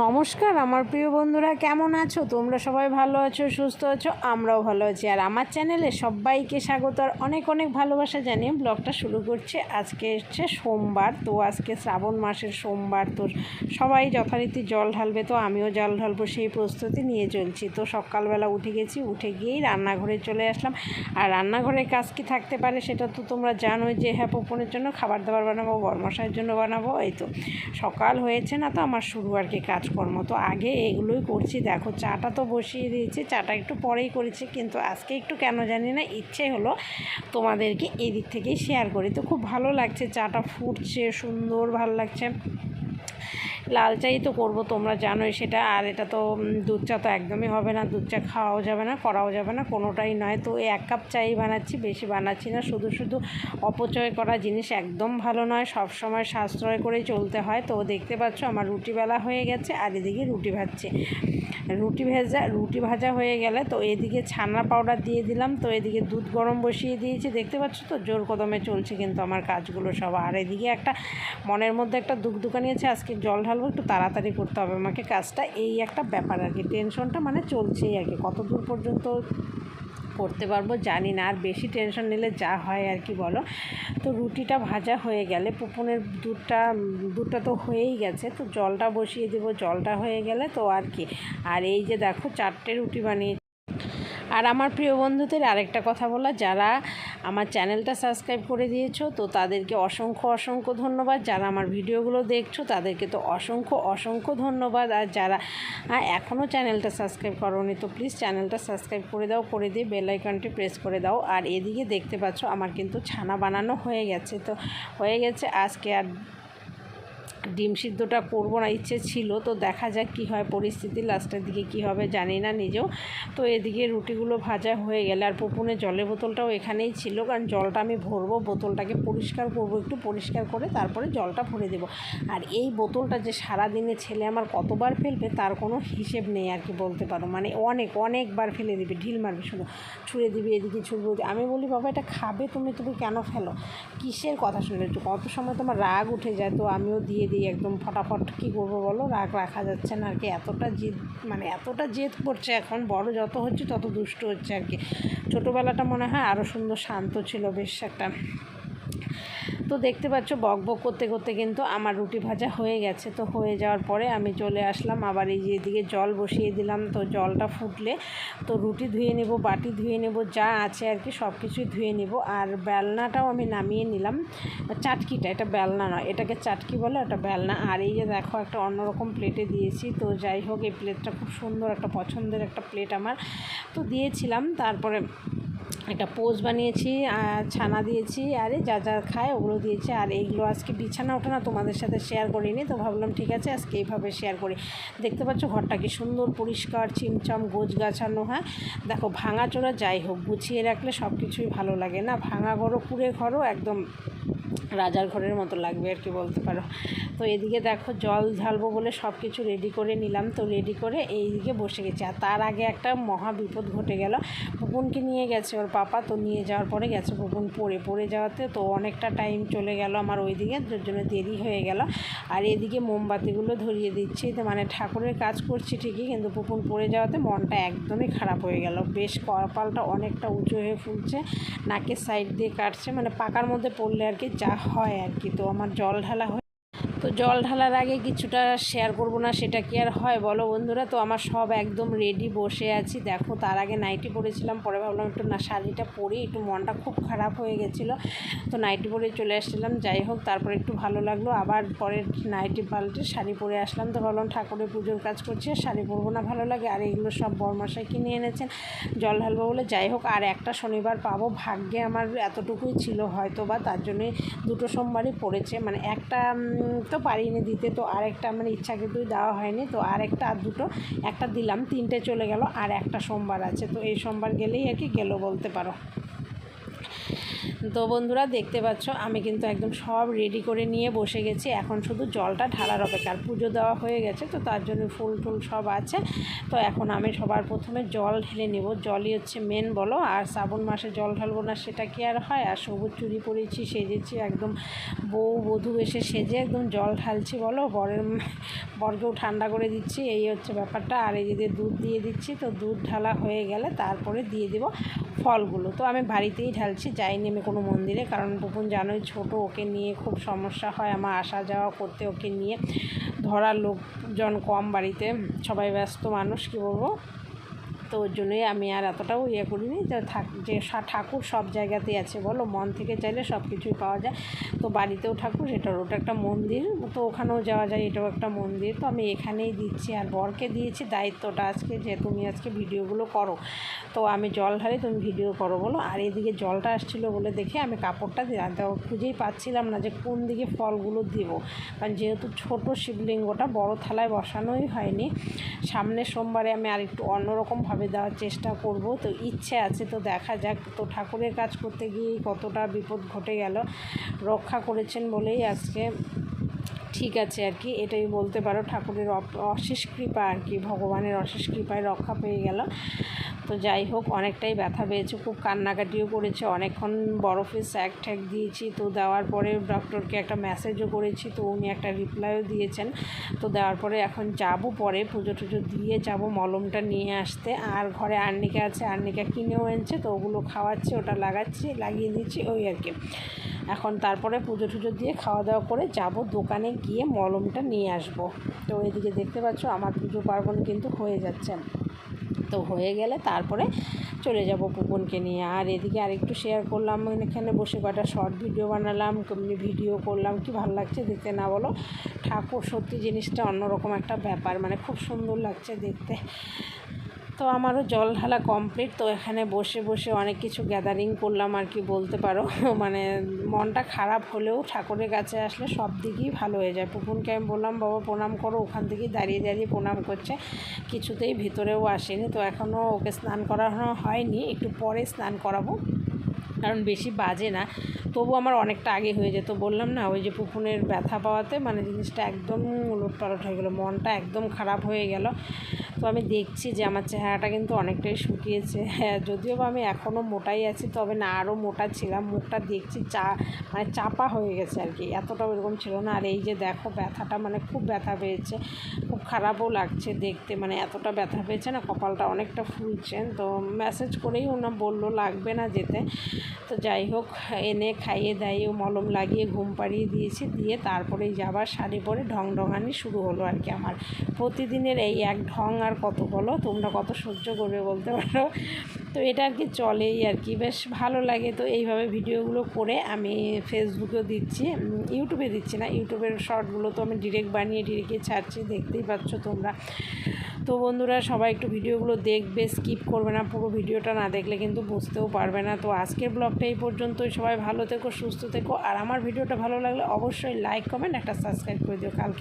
নমস্কার, আমার প্রিয় বন্ধুরা, কেমন আছো? তোমরা সবাই ভালো আছো, সুস্থ আছো? আমরাও ভালো আছি। আর আমার চ্যানেলে সবাইকে স্বাগত, আর অনেক অনেক ভালোবাসা জানিয়ে ব্লগটা শুরু করছে। আজকে হচ্ছে সোমবার, তো আজকে শ্রাবণ মাসের সোমবার, তো সবাই যথারীতি জল ঢালবে, তো আমিও জল ঢালবো সেই প্রস্তুতি নিয়ে চলছি। তো সকালবেলা উঠে গেছি, উঠে গিয়েই রান্নাঘরে চলে আসলাম। আর রান্নাঘরের কাজ কি থাকতে পারে সেটা তো তোমরা জানোই যে হ্যাঁ পোপনের জন্য খাবার দাবার বানাবো বরমশাইয়ের জন্য বানাবো, এই তো। সকাল হয়েছে না, তো আমার শুরু আর কি কাজকর্ম। তো আগে এগুলোই করছি। দেখো, চাটা তো বসিয়ে দিয়েছি। চাটা একটু পরেই করেছি। কিন্তু আজকে একটু কেন জানি না, ইচ্ছে হলো তোমাদেরকে এদিক থেকেই শেয়ার করি। তো খুব ভালো লাগছে। চাটা ফুটছে, সুন্দর, ভালো লাগছে। লাল চাই তো করব, তোমরা জানোই সেটা। আর এটা তো দুধ চা তো একদমই হবে না, দুধ চা খাওয়াও যাবে না, করাও যাবে না, কোনোটাই নয়। তো এক কাপ চাই বানাচ্ছি, বেশি বানাচ্ছি না, শুধু শুধু অপচয় করা জিনিস একদম ভালো নয়, সব সময় সাশ্রয় করেই চলতে হয়। তো দেখতে পাচ্ছ আমার রুটি বেলা হয়ে গেছে, আর এদিকে রুটি ভাজছে। রুটি ভেজা, রুটি ভাজা হয়ে গেলে তো এদিকে ছানা পাউডার দিয়ে দিলাম, তো এদিকে দুধ গরম বসিয়ে দিয়েছি। দেখতে পাচ্ছ তো, জোর কদমে চলছে কিন্তু আমার কাজগুলো সব। আর এদিকে একটা, মনের মধ্যে একটা দুঃখ দুকানি আছে আজকে জল ঢালবো একটু তাড়াতাড়ি করতে হবে আমাকে কাজটা। এই একটা ব্যাপার আর কি টেনশনটা মানে চলছেই আর কি। কত দূর পর্যন্ত করতে পারব জানি না, আর বেশি টেনশন নিলে যা হয় আর কি বলো। তো রুটিটা ভাজা হয়ে গেলে, পুপুনের দুধটা দুধটা তো হয়েই গেছে, তো জলটা বসিয়ে দেবো, জলটা হয়ে গেলে তো আর কি। আর এই যে দেখো, চারটে রুটি বানিয়ে আর আমার প্রিয় বন্ধুদের আরেকটা কথা বলা, যারা আমার চ্যানেলটা সাবস্ক্রাইব করে দিয়েছ, তো তাদেরকে অসংখ্য অসংখ্য ধন্যবাদ। যারা আমার ভিডিওগুলো দেখছ, তাদেরকে তো অসংখ্য অসংখ্য ধন্যবাদ। আর যারা এখনও চ্যানেলটা সাবস্ক্রাইব করোনি, তো প্লিজ চ্যানেলটা সাবস্ক্রাইব করে দাও, করে দিয়ে বেলাইকনটি প্রেস করে দাও। আর এদিকে দেখতে পাচ্ছ, আমার কিন্তু ছানা বানানো হয়ে গেছে, তো হয়ে গেছে আজকে আর ডিম সিদ্ধটা করব না, ইচ্ছে ছিল, তো দেখা যাক কী হয় পরিস্থিতি, লাস্টের দিকে কী হবে জানি না নিজেও। তো এদিকে রুটিগুলো ভাজা হয়ে গেলে, আর পুপুনে জলের বোতলটাও এখানেই ছিল, কারণ জলটা আমি ভরবো, বোতলটাকে পরিষ্কার করব, একটু পরিষ্কার করে তারপরে জলটা ভরে দেবো। আর এই বোতলটা যে সারাদিনে ছেলে আমার কতবার ফেলবে, তার কোনো হিসেব নেই আর কি, বলতে পারো। মানে অনেক, অনেকবার ফেলে দিবে, ঢিল মারবে শুধু, ছুঁড়ে দিবি এদিকে, ছুড়বো আমি বলি, বাবা, এটা খাবে তুমি তুমি কেন ফেলো? কিসের কথা শুনে একটু? কত সময় তোমার রাগ উঠে যায়, তো আমিও দিয়ে দিই একদম ফটাফট কি করব বলো? রাগ রাখা যাচ্ছে না আর কি এতটা জেদ মানে এতটা জেদ করছে এখন। বড় যত হচ্ছে তত দুষ্ট হচ্ছে আর কি ছোটোবেলাটা মনে হয় আরও সুন্দর শান্ত ছিল, বেশ একটা তো দেখতে পাচ্ছ, বক বক করতে করতে কিন্তু আমার রুটি ভাজা হয়ে গেছে। তো হয়ে যাওয়ার পরে আমি চলে আসলাম, আবার এই যে এদিকে জল বসিয়ে দিলাম, তো জলটা ফুটলে তো রুটি ধুয়ে নেব, বাটি ধুয়ে নেব, যা আছে আর কি সব কিছুই ধুয়ে নেব। আর বেলনাটাও আমি নামিয়ে নিলাম, চাটকিটা, এটা বেলনা নয়, এটাকে চাটকি বলে, ওটা বেলনা। আর এই যে দেখো, একটা অন্যরকম প্লেটে দিয়েছি, তো যাই হোক, এই প্লেটটা খুব সুন্দর, একটা পছন্দের একটা প্লেট আমার। তো দিয়েছিলাম, তারপরে একটা পোজ বানিয়েছি, আর ছানা দিয়েছি, আরে যা যা খায় ওগুলো দিয়েছি। আর এইগুলো আজকে বিছানা ওঠে না, তোমাদের সাথে শেয়ার করিনি, তো ভাবলাম ঠিক আছে, আজকে এইভাবে শেয়ার করি। দেখতে পাচ্ছ ঘরটা কি সুন্দর, পরিষ্কার, চিমচাম, গোছ গাছানো হ্যাঁ? দেখো, ভাঙা চোরা যাই হোক, গুছিয়ে রাখলে সব কিছুই ভালো লাগে না? ভাঙা ঘরও, কুড়ে ঘরও একদম রাজার ঘরের মতো লাগবে আর কি বলতে পারো। তো এদিকে দেখো জল ঢালবো বলে সব কিছু রেডি করে নিলাম। তো রেডি করে এইদিকে বসে গেছি। আর তার আগে একটা মহা বিপদ ঘটে গেল। পুপুনকে নিয়ে গেছে ওর পাপা। তো নিয়ে যাওয়ার পরে গেছে পুপুন পড়ে। পড়ে যাওয়াতে তো অনেকটা টাইম চলে গেল আমার ওই দিকে যার জন্য দেরি হয়ে গেল। আর এদিকে মোমবাতিগুলো ধরিয়ে দিচ্ছি। তো মানে ঠাকুরের কাজ করছি ঠিকই, কিন্তু পুপুন পড়ে যাওয়াতে মনটা একদমই খারাপ হয়ে গেল। বেশ কপালটা অনেকটা উঁচু হয়ে ফুলছে। নাকের সাইড দিয়ে কাটছে। মানে পাকার মধ্যে পড়লে আর কি যা হয় আর কি। তো আমার জল ঢালা তো জল ঢালার আগে কিছুটা শেয়ার করব না, সেটা কি আর হয় বলো বন্ধুরা? তো আমার সব একদম রেডি বসে আছি। দেখো, তার আগে নাইটি পরেছিলাম পরে ভাবলাম একটু না শাড়িটা পরি, একটু মনটা খুব খারাপ হয়ে গেছিল। তো নাইটি পরে চলে আসছিলাম, যাই হোক, তারপরে একটু ভালো লাগল। আবার পরে নাইটি পাল্টে শাড়ি পরে আসলাম। তো ভাবলাম ঠাকুরের পুজোর কাজ করছি, আর শাড়ি পরবো না, ভালো লাগে। আর এগুলো সব বরমাসায় কিনে এনেছেন, জল ঢালবো বলে। যাই হোক, আর একটা শনিবার পাবো, ভাগ্যে আমার এতটুকুই ছিল হয়তো বা তার জন্যই দুটো সোমবারই পড়েছে। মানে একটা তো পারিনি দিতে, তো আরেকটা আমার কিন্তু দেওয়া হয়নি, তো আরেকটা আর দুটো, একটা দিলাম, তিনটে চলে গেল, আর একটা সোমবার আছে, তো এই সোমবার গেলেই আর কি গেলো বলতে পারো। তো বন্ধুরা দেখতে পাচ্ছ, আমি কিন্তু একদম সব রেডি করে নিয়ে বসে গেছি। এখন শুধু জলটা ঢালার অপেক্ষা। আর পুজো দেওয়া হয়ে গেছে, তো তার জন্য ফুল টুল সব আছে। তো এখন আমি সবার প্রথমে জল ঢেলে নেব। জলই হচ্ছে মেন বলো। আর শ্রাবণ মাসে জল ঢালবো না, সেটা কি আর হয়? আর সবুজ চুরি পরেছি, সেজেছি একদম বউ বধূ এসে সেজে একদম জল ঢালছি বলো। বরের বরকেও ঠান্ডা করে দিচ্ছি। এই হচ্ছে ব্যাপারটা। আর এই যে দুধ দিয়ে দিচ্ছি, তো দুধ ঢালা হয়ে গেলে তারপরে দিয়ে দেবো ফলগুলো। তো আমি বাড়িতেই ঢালছি যাইনি আমি কোনো মন্দিরে, কারণ পুপুন জানোই ছোট, ওকে নিয়ে খুব সমস্যা হয়, আমার আসা যাওয়া করতে ওকে নিয়ে ধরার লোকজন কম বাড়িতে, সবাই ব্যস্ত মানুষ, কী বলব? তো ওর জন্যই আমি আর এতটাও ইয়ে করিনি যে ঠাকুর সব জায়গাতেই আছে বলো, মন থেকে চাইলে সব কিছুই পাওয়া যায়। তো বাড়িতেও ঠাকুর এটার ওটা একটা মন্দির, তো ওখানেও যাওয়া যায়, এটাও একটা মন্দির। তো আমি এখানেই দিচ্ছি আর বরকে দিয়েছি, দায়িত্বটা আজকে যে তুমি আজকে ভিডিওগুলো করো। তো আমি জল ঢালি, তুমি ভিডিও করো বলো। আর এদিকে জলটা আসছিল বলে দেখে আমি কাপড়টা খুঁজেই পাচ্ছিলাম না যে কোন দিকে ফলগুলো দিব। কারণ যেহেতু ছোট শিবলিঙ্গটা বড় থালায় বসানোই হয়নি, সামনের সোমবারে আমি আর একটু অন্যরকমভাবে দেওয়ার চেষ্টা করব। তো ইচ্ছে আছে, তো দেখা যাক। তো ঠাকুরের কাজ করতে গিয়ে কতটা বিপদ ঘটে গেল। রক্ষা করেছেন বলেই আজকে ঠিক আছে আর কি। এটাই বলতে পারো, ঠাকুরের অশেষ কৃপা আর কি, ভগবানের অশেষ কৃপায় রক্ষা পেয়ে গেল। তো যাই হোক, অনেকটাই ব্যথা পেয়েছে, খুব কান্নাকাটিও করেছে। অনেকক্ষণ বরফে স্যাক ঠ্যাক দিয়েছি, তো দেওয়ার পরে ডক্টরকে একটা মেসেজও করেছি, তো উনি একটা রিপ্লাইও দিয়েছেন। তো দেওয়ার পরে এখন যাব পরে, পুজো টুজো দিয়ে যাব মলমটা নিয়ে আসতে। আর ঘরে আর্নিকা আছে আর্নিকা কিনেও এনেছে, তো ওগুলো খাওয়াচ্ছি, ওটা লাগাচ্ছি, লাগিয়ে দিচ্ছি, ওই আর কি। এখন তারপরে পুজো টুজো দিয়ে খাওয়া দাওয়া করে যাব, দোকানে গিয়ে মলমটা নিয়ে আসব। তো এদিকে দেখতে পাচ্ছ, আমার পুজো পার্বণ কিন্তু হয়ে যাচ্ছে। তো হয়ে গেলে তারপরে চলে যাব পুপনকে নিয়ে। আর এদিকে আরেকটু শেয়ার করলাম, এখানে বসে কয়েকটা শর্ট ভিডিও বানালাম, কেমনি ভিডিও করলাম, কি ভালো লাগছে দেখতে না বলো? ঠাকুর সত্যি জিনিসটা অন্যরকম একটা ব্যাপার মানে খুব সুন্দর লাগছে দেখতে। তো আমারও জল ঢালা কমপ্লিট তো এখানে বসে বসে অনেক কিছু গ্যাদারিং করলাম আর কি বলতে পারো। মানে মনটা খারাপ হলেও ঠাকুরের কাছে আসলে সব দিকেই ভালো হয়ে যায়। পুপুনকে আমি বললাম, বাবা, প্রণাম করো, ওখান থেকেই দাঁড়িয়ে দাঁড়িয়ে প্রণাম করছে। কিছুতেই ভিতরেও আসেনি। তো এখনও ওকে স্নান করানো হয়নি, একটু পরে স্নান করাবো। কারণ বেশি বাজে না। তবু আমার অনেকটা আগে হয়ে যেত। বললাম না, ওই যে পুপুনের ব্যথা পাওয়াতে মানে জিনিসটা একদম উলট পালট হয়ে গেলো, মনটা একদম খারাপ হয়ে গেল। তো আমি দেখছি যে আমার চেহারাটা কিন্তু অনেকটাই শুকিয়েছে। হ্যাঁ যদিও বা আমি এখনও মোটাই আছি, তবে না আরও মোটা ছিলাম। মুখটা দেখছি চা মানে চাপা হয়ে গেছে আর কি এতটাও এরকম ছিল না। আর এই যে দেখো, ব্যথাটা মানে খুব ব্যথা পেয়েছে, খুব খারাপও লাগছে দেখতে মানে এতটা ব্যথা পেয়েছে না, কপালটা অনেকটা ফুলছে। তো মেসেজ করেই ওনা বলল, লাগবে না যেতে। তো যাই হোক, এনে খাইয়ে দাইয়ে মলম লাগিয়ে ঘুম পাড়িয়ে দিয়েছি, দিয়ে তারপরেই যাবার শাড়ি পরে ঢং ঢঙানি শুরু হলো আর কি আমার। প্রতিদিনের এই এক ঢং আর কত বলো, তোমরা কত সহ্য করবে বলতে পারো? তো এটা আর কি চলেই আর কি, বেশ ভালো লাগে। তো এইভাবে ভিডিওগুলো করে আমি ফেসবুকেও দিচ্ছি ইউটিউবে দিচ্ছি না ইউটিউবের শর্টগুলো তো আমি ডিরেক্ট বানিয়ে ডিরেক্টই ছাড়ছি, দেখতেই পাচ্ছ তোমরা। তো বন্ধুরা সবাই একটু ভিডিওগুলো দেখবে স্কিপ করবে না, পুরো ভিডিওটা না দেখলে কিন্তু বুঝতেও পারবে না। তো আজকের ব্লগটা এই পর্যন্তই, সবাই ভালো থেকো, সুস্থ থেকো, আর আমার ভিডিওটা ভালো লাগলে অবশ্যই লাইক কমেন্ট একটা সাবস্ক্রাইব করে দিও। কালকে